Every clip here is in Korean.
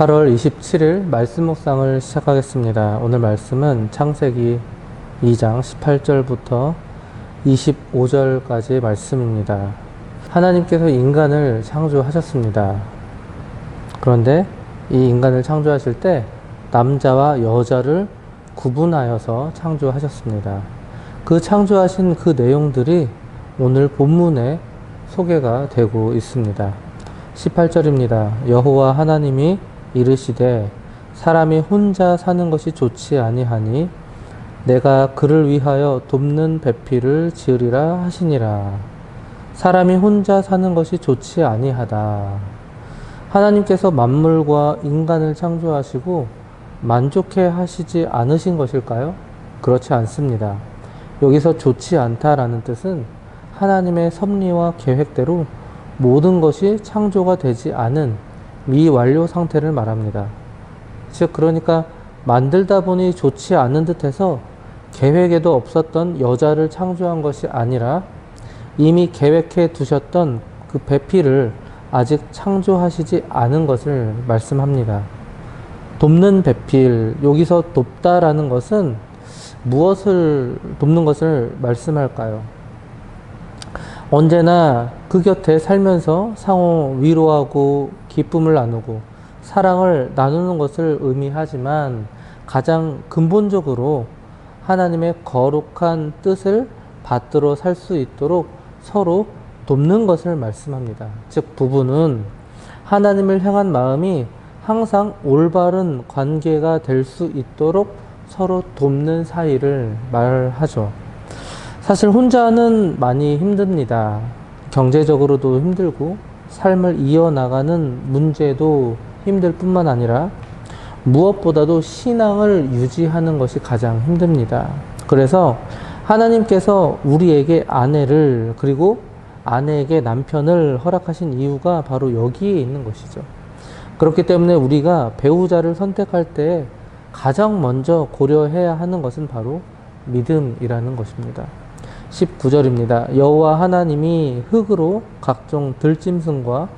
8월 27일 말씀 묵상을 시작하겠습니다. 오늘 말씀은 창세기 2장 18절부터 25절까지의 말씀입니다. 하나님께서 인간을 창조하셨습니다. 그런데 이 인간을 창조하실 때 남자와 여자를 구분하여서 창조하셨습니다. 그 창조하신 그 내용들이 오늘 본문에 소개가 되고 있습니다. 18절입니다. 여호와 하나님이 이르시되 사람이 혼자 사는 것이 좋지 아니하니 내가 그를 위하여 돕는 배필을 지으리라 하시니라. 사람이 혼자 사는 것이 좋지 아니하다. 하나님께서 만물과 인간을 창조하시고 만족해 하시지 않으신 것일까요? 그렇지 않습니다. 여기서 좋지 않다라는 뜻은 하나님의 섭리와 계획대로 모든 것이 창조가 되지 않은 미완료 상태를 말합니다. 즉, 그러니까 만들다 보니 좋지 않은 듯해서 계획에도 없었던 여자를 창조한 것이 아니라 이미 계획해 두셨던 그 배필을 아직 창조하시지 않은 것을 말씀합니다. 돕는 배필, 여기서 돕다라는 것은 무엇을 돕는 것을 말씀할까요? 언제나 그 곁에 살면서 상호 위로하고 기쁨을 나누고 사랑을 나누는 것을 의미하지만 가장 근본적으로 하나님의 거룩한 뜻을 받들어 살 수 있도록 서로 돕는 것을 말씀합니다. 즉, 부부는 하나님을 향한 마음이 항상 올바른 관계가 될 수 있도록 서로 돕는 사이를 말하죠. 사실 혼자는 많이 힘듭니다. 경제적으로도 힘들고 삶을 이어나가는 문제도 힘들 뿐만 아니라 무엇보다도 신앙을 유지하는 것이 가장 힘듭니다. 그래서 하나님께서 우리에게 아내를 그리고 아내에게 남편을 허락하신 이유가 바로 여기에 있는 것이죠. 그렇기 때문에 우리가 배우자를 선택할 때 가장 먼저 고려해야 하는 것은 바로 믿음이라는 것입니다. 19절입니다. 여호와 하나님이 흙으로 각종 들짐승과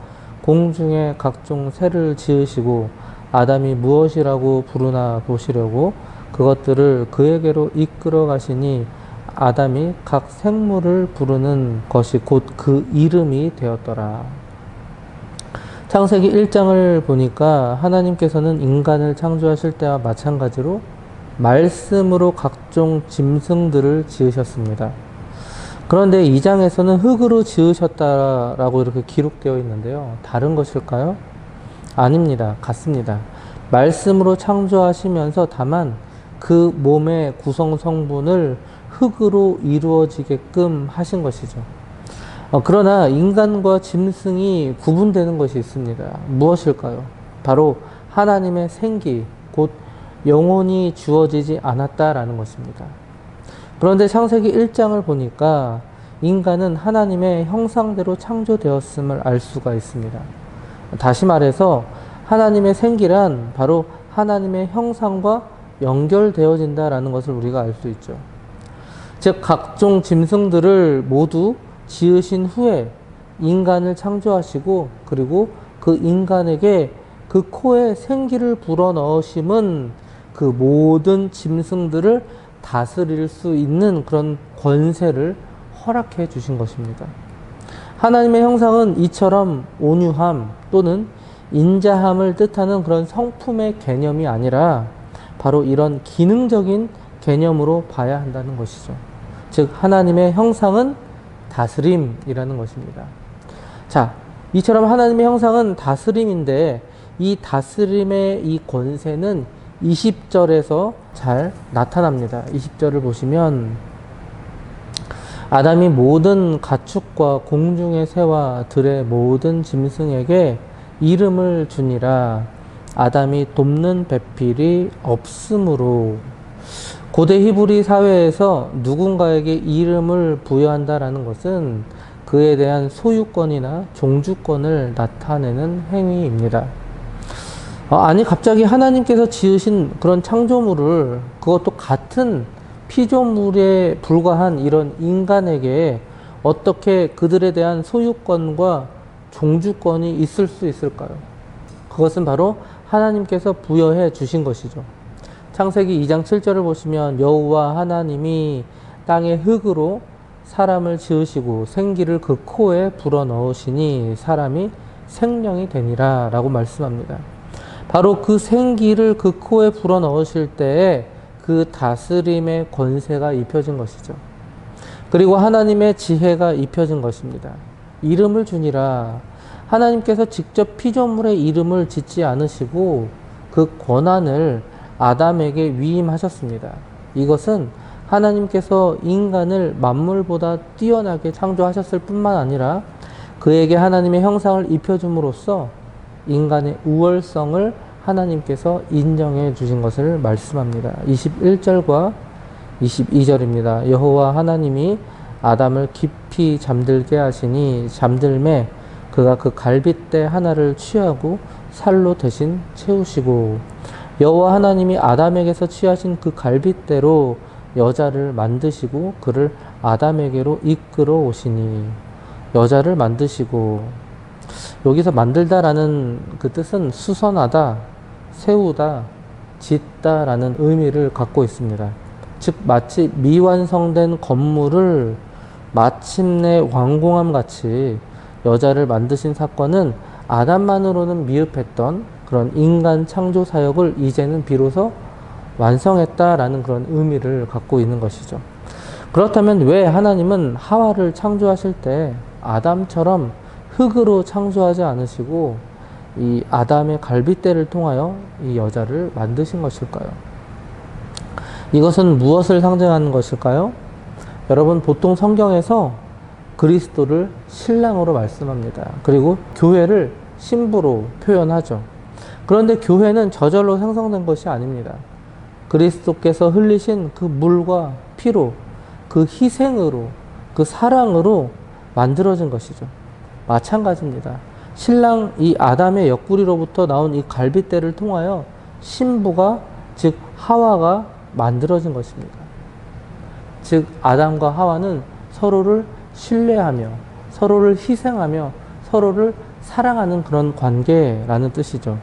공중의 각종 새를 지으시고 아담이 무엇이라고 부르나 보시려고 그것들을 그에게로 이끌어 가시니 아담이 각 생물을 부르는 것이 곧 그 이름이 되었더라. 창세기 1장을 보니까 하나님께서는 인간을 창조하실 때와 마찬가지로 말씀으로 각종 짐승들을 지으셨습니다. 그런데 이 장에서는 흙으로 지으셨다라고 이렇게 기록되어 있는데요. 다른 것일까요? 아닙니다. 같습니다. 말씀으로 창조하시면서 다만 그 몸의 구성 성분을 흙으로 이루어지게끔 하신 것이죠. 어, 그러나 인간과 짐승이 구분되는 것이 있습니다. 무엇일까요? 바로 하나님의 생기, 곧 영혼이 주어지지 않았다라는 것입니다. 그런데 창세기 1장을 보니까 인간은 하나님의 형상대로 창조되었음을 알 수가 있습니다. 다시 말해서 하나님의 생기란 바로 하나님의 형상과 연결되어진다라는 것을 우리가 알 수 있죠. 즉, 각종 짐승들을 모두 지으신 후에 인간을 창조하시고 그리고 그 인간에게 그 코에 생기를 불어 넣으심은 그 모든 짐승들을 다스릴 수 있는 그런 권세를 허락해 주신 것입니다. 하나님의 형상은 이처럼 온유함 또는 인자함을 뜻하는 그런 성품의 개념이 아니라 바로 이런 기능적인 개념으로 봐야 한다는 것이죠. 즉, 하나님의 형상은 다스림이라는 것입니다. 자, 이처럼 하나님의 형상은 다스림인데 이 다스림의 이 권세는 20절에서 잘 나타납니다. 20절을 보시면 아담이 모든 가축과 공중의 새와 들의 모든 짐승에게 이름을 주니라 아담이 돕는 배필이 없으므로 고대 히브리 사회에서 누군가에게 이름을 부여한다라는 것은 그에 대한 소유권이나 종주권을 나타내는 행위입니다. 어, 아니 갑자기 하나님께서 지으신 그런 창조물을 그것도 같은 피조물에 불과한 이런 인간에게 어떻게 그들에 대한 소유권과 종주권이 있을 수 있을까요? 그것은 바로 하나님께서 부여해 주신 것이죠. 창세기 2장 7절을 보시면 여호와 하나님이 땅의 흙으로 사람을 지으시고 생기를 그 코에 불어 넣으시니 사람이 생명이 되니라 라고 말씀합니다. 바로 그 생기를 그 코에 불어 넣으실 때에 그 다스림의 권세가 입혀진 것이죠. 그리고 하나님의 지혜가 입혀진 것입니다. 이름을 주니라. 하나님께서 직접 피조물의 이름을 짓지 않으시고 그 권한을 아담에게 위임하셨습니다. 이것은 하나님께서 인간을 만물보다 뛰어나게 창조하셨을 뿐만 아니라 그에게 하나님의 형상을 입혀줌으로써 인간의 우월성을 하나님께서 인정해 주신 것을 말씀합니다. 21절과 22절입니다. 여호와 하나님이 아담을 깊이 잠들게 하시니 잠들매 그가 그 갈빗대 하나를 취하고 살로 대신 채우시고 여호와 하나님이 아담에게서 취하신 그 갈빗대로 여자를 만드시고 그를 아담에게로 이끌어 오시니 여자를 만드시고 여기서 만들다라는 그 뜻은 수선하다, 세우다, 짓다라는 의미를 갖고 있습니다. 즉 마치 미완성된 건물을 마침내 완공함 같이 여자를 만드신 사건은 아담만으로는 미흡했던 그런 인간 창조 사역을 이제는 비로소 완성했다라는 그런 의미를 갖고 있는 것이죠. 그렇다면 왜 하나님은 하와를 창조하실 때 아담처럼 흙으로 창조하지 않으시고 이 아담의 갈빗대를 통하여 이 여자를 만드신 것일까요? 이것은 무엇을 상징하는 것일까요? 여러분 보통 성경에서 그리스도를 신랑으로 말씀합니다. 그리고 교회를 신부로 표현하죠. 그런데 교회는 저절로 생성된 것이 아닙니다. 그리스도께서 흘리신 그 물과 피로, 그 희생으로, 그 사랑으로 만들어진 것이죠. 마찬가지입니다. 신랑 이 아담의 옆구리로부터 나온 이 갈빗대를 통하여 신부가 즉 하와가 만들어진 것입니다. 즉 아담과 하와는 서로를 신뢰하며 서로를 희생하며 서로를 사랑하는 그런 관계라는 뜻이죠.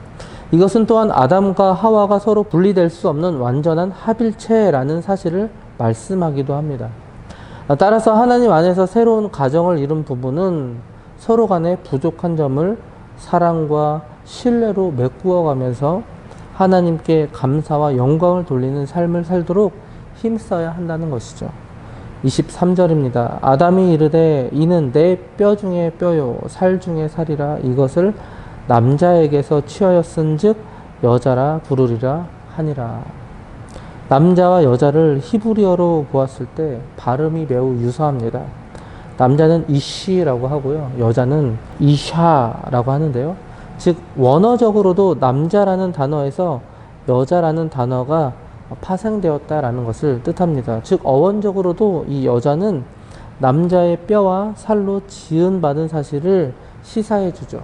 이것은 또한 아담과 하와가 서로 분리될 수 없는 완전한 합일체라는 사실을 말씀하기도 합니다. 따라서 하나님 안에서 새로운 가정을 이룬 부부는 서로 간의 부족한 점을 사랑과 신뢰로 메꾸어 가면서 하나님께 감사와 영광을 돌리는 삶을 살도록 힘써야 한다는 것이죠. 23절입니다. 아담이 이르되 이는 내 뼈 중에 뼈요 살 중에 살이라 이것을 남자에게서 취하였은즉 여자라 부르리라 하니라. 남자와 여자를 히브리어로 보았을 때 발음이 매우 유사합니다. 남자는 이시라고 하고요. 여자는 이샤라고 하는데요. 즉 원어적으로도 남자라는 단어에서 여자라는 단어가 파생되었다라는 것을 뜻합니다. 즉 어원적으로도 이 여자는 남자의 뼈와 살로 지은받은 사실을 시사해 주죠.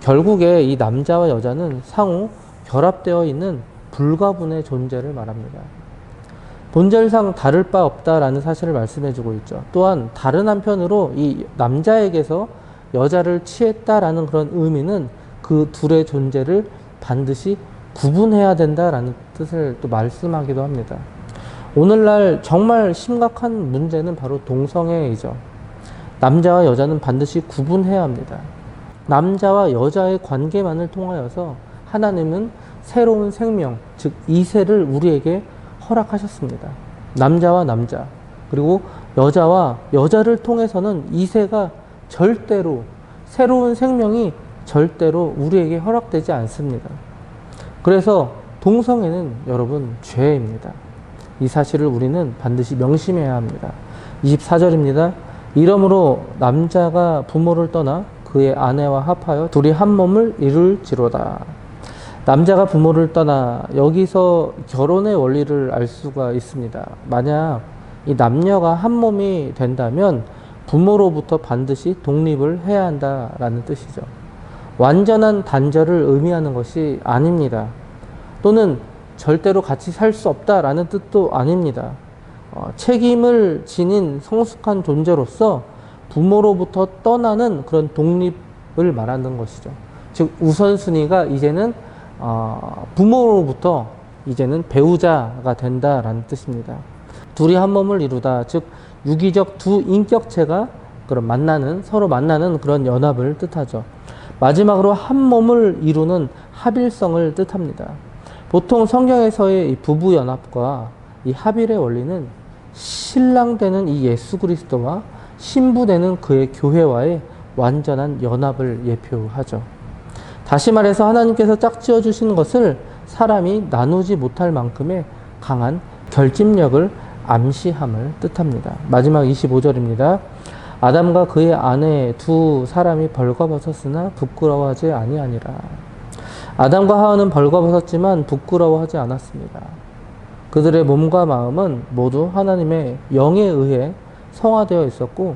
결국에 이 남자와 여자는 상호 결합되어 있는 불가분의 존재를 말합니다. 본질상 다를 바 없다라는 사실을 말씀해 주고 있죠. 또한 다른 한편으로 이 남자에게서 여자를 취했다라는 그런 의미는 그 둘의 존재를 반드시 구분해야 된다라는 뜻을 또 말씀하기도 합니다. 오늘날 정말 심각한 문제는 바로 동성애이죠. 남자와 여자는 반드시 구분해야 합니다. 남자와 여자의 관계만을 통하여서 하나님은 새로운 생명, 즉 이세를 우리에게 허락하셨습니다. 남자와 남자, 그리고 여자와 여자를 통해서는 이세가 절대로 새로운 생명이 절대로 우리에게 허락되지 않습니다. 그래서 동성애는 여러분 죄입니다. 이 사실을 우리는 반드시 명심해야 합니다. 24절입니다. 이러므로 남자가 부모를 떠나 그의 아내와 합하여 둘이 한 몸을 이룰지로다. 남자가 부모를 떠나 여기서 결혼의 원리를 알 수가 있습니다. 만약 이 남녀가 한 몸이 된다면 부모로부터 반드시 독립을 해야 한다라는 뜻이죠. 완전한 단절을 의미하는 것이 아닙니다. 또는 절대로 같이 살 수 없다라는 뜻도 아닙니다. 어, 책임을 지닌 성숙한 존재로서 부모로부터 떠나는 그런 독립을 말하는 것이죠. 즉, 우선순위가 이제는 어, 부모로부터 이제는 배우자가 된다라는 뜻입니다. 둘이 한 몸을 이루다, 즉 유기적 두 인격체가 그런 만나는 서로 만나는 그런 연합을 뜻하죠. 마지막으로 한 몸을 이루는 합일성을 뜻합니다. 보통 성경에서의 이 부부 연합과 이 합일의 원리는 신랑 되는 이 예수 그리스도와 신부 되는 그의 교회와의 완전한 연합을 예표하죠. 다시 말해서 하나님께서 짝지어 주신 것을 사람이 나누지 못할 만큼의 강한 결집력을 암시함을 뜻합니다. 마지막 25절입니다. 아담과 그의 아내 두 사람이 벌거벗었으나 부끄러워하지 아니하니라. 아담과 하와는 벌거벗었지만 부끄러워하지 않았습니다. 그들의 몸과 마음은 모두 하나님의 영에 의해 성화되어 있었고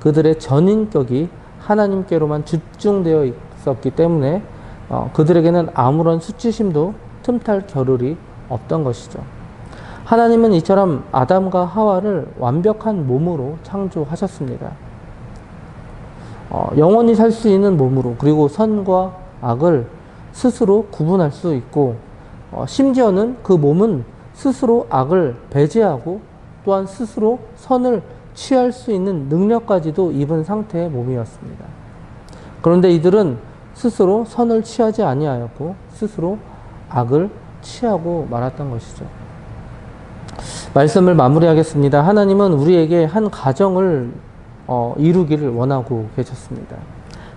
그들의 전인격이 하나님께로만 집중되어 있 었기 때문에 어, 그들에게는 아무런 수치심도 틈탈 겨를이 없던 것이죠. 하나님은 이처럼 아담과 하와를 완벽한 몸으로 창조하셨습니다. 어, 영원히 살 수 있는 몸으로 그리고 선과 악을 스스로 구분할 수 있고 어, 심지어는 그 몸은 스스로 악을 배제하고 또한 스스로 선을 취할 수 있는 능력까지도 입은 상태의 몸이었습니다. 그런데 이들은 스스로 선을 취하지 아니하였고 스스로 악을 취하고 말았던 것이죠. 말씀을 마무리하겠습니다. 하나님은 우리에게 한 가정을 어, 이루기를 원하고 계셨습니다.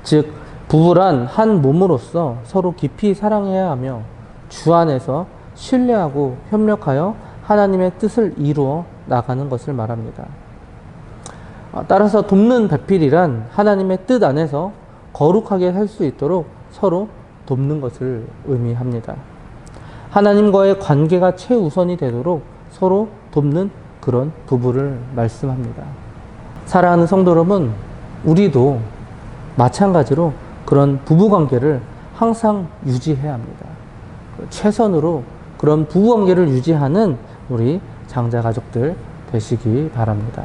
즉 부부란 한 몸으로서 서로 깊이 사랑해야 하며 주 안에서 신뢰하고 협력하여 하나님의 뜻을 이루어 나가는 것을 말합니다. 어, 따라서 돕는 배필이란 하나님의 뜻 안에서 거룩하게 살 수 있도록 서로 돕는 것을 의미합니다. 하나님과의 관계가 최우선이 되도록 서로 돕는 그런 부부를 말씀합니다. 사랑하는 성도 여러분, 우리도 마찬가지로 그런 부부 관계를 항상 유지해야 합니다. 최선으로 그런 부부 관계를 유지하는 우리 장자 가족들 되시기 바랍니다.